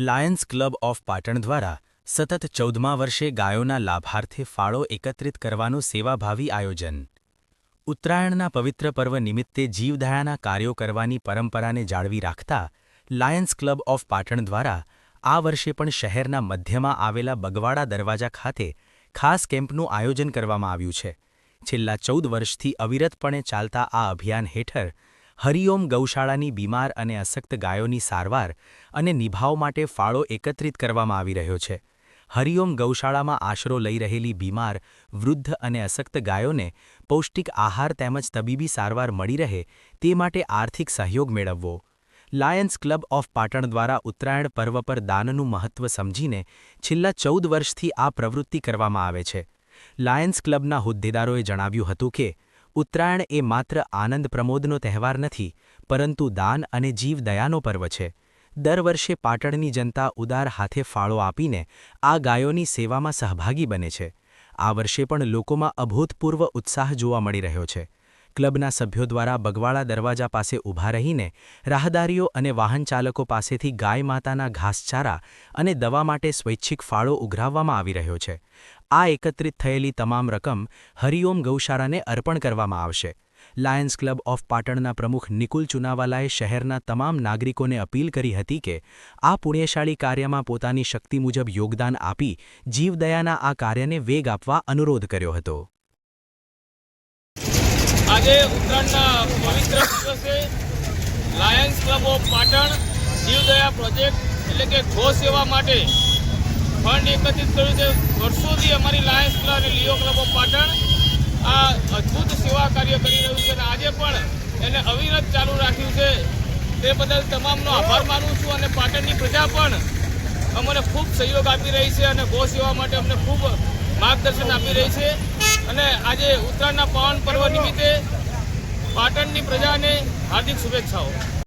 Lions club of Patan દ્વારા સતત ચૌદમા વર્ષે ગાયોના લાભાર્થે ફાળો એકત્રિત કરવાનું સેવાભાવી આયોજન. ઉત્તરાયણના પવિત્ર પર્વ નિમિત્તે જીવદયાના કાર્યો કરવાની પરંપરાને જાળવી રાખતા લાયન્સ ક્લબ ઓફ પાટણ દ્વારા આ વર્ષે પણ શહેરના મધ્યમાં આવેલા બગવાડા દરવાજા ખાતે ખાસ કેમ્પનું આયોજન કરવામાં આવ્યું છે. છેલ્લા ચૌદ વર્ષથી અવિરતપણે ચાલતા આ અભિયાન હેઠળ હરિઓમ ગૌશાળાની બીમાર અને અશક્ત ગાયોની સારવાર અને નિભાવ માટે ફાળો એકત્રિત કરવામાં આવી રહ્યો છે. હરિઓમ ગૌશાળામાં આશરો લઈ રહેલી બીમાર, વૃદ્ધ અને અશક્ત ગાયોને પૌષ્ટિક આહાર તેમજ તબીબી સારવાર મળી રહે તે માટે આર્થિક સહયોગ મેળવવો. લાયન્સ ક્લબ ઓફ પાટણ દ્વારા ઉત્તરાયણ પર્વ પર દાનનું મહત્વ સમજીને છેલ્લા ચૌદ વર્ષથી આ પ્રવૃત્તિ કરવામાં આવે છે. લાયન્સ ક્લબના હોદ્દેદારોએ જણાવ્યું હતું કે ઉત્તરાયણ એ માત્ર આનંદ પ્રમોદનો તહેવાર નથી, પરંતુ દાન અને જીવદયાનો પર્વ છે. દર વર્ષે પાટણની જનતા ઉદાર હાથે ફાળો આપીને આ ગાયોની સેવામાં સહભાગી બને છે. આ વર્ષે પણ લોકોમાં અભૂતપૂર્વ ઉત્સાહ જોવા મળી રહ્યો છે. ક્લબના સભ્યો દ્વારા બગવાળા દરવાજા પાસે ઊભા રહીને રાહદારીઓ અને વાહન ચાલકો પાસેથી ગાય માતાના ઘાસચારા અને દવા માટે સ્વૈચ્છિક ફાળો ઉઘરાવવામાં આવી રહ્યો છે. આ એકત્રિત થયેલી તમામ રકમ હરિઓમ ગૌશાળાને અર્પણ કરવામાં આવશે. લાયન્સ ક્લબ ઓફ પાટણના પ્રમુખ નિકુલ ચુનાવાલાએ શહેરના તમામ નાગરિકોને અપીલ કરી હતી કે આ પુણ્યશાળી કાર્યમાં પોતાની શક્તિ મુજબ યોગદાન આપી જીવદયાના આ કાર્યને વેગ આપવા અનુરોધ કર્યો હતો. આજે ઉત્તરાયણના પવિત્ર દિવસે લાયન્સ ક્લબ ઓફ પાટણ જીવદયા પ્રોજેક્ટ એટલે કે ગો સેવા માટે ફંડ એકત્રિત કર્યું છે. વર્ષોથી અમારી લાયન્સ ક્લબ અને લિયો ક્લબ ઓફ પાટણ આ અદ્ભુત સેવા કાર્ય કરી રહ્યું છે અને આજે પણ એને અવિરત ચાલુ રાખ્યું છે. તે બદલ તમામનો આભાર માનું છું અને પાટણની પ્રજા પણ અમને ખૂબ સહયોગ આપી રહી છે અને ગો સેવા માટે અમને ખૂબ માર્ગદર્શન આપી રહી છે. અને આજે ઉત્તરાયણના પાવન પર્વ નિમિત્તે પાટણની પ્રજાને હાર્દિક શુભેચ્છાઓ.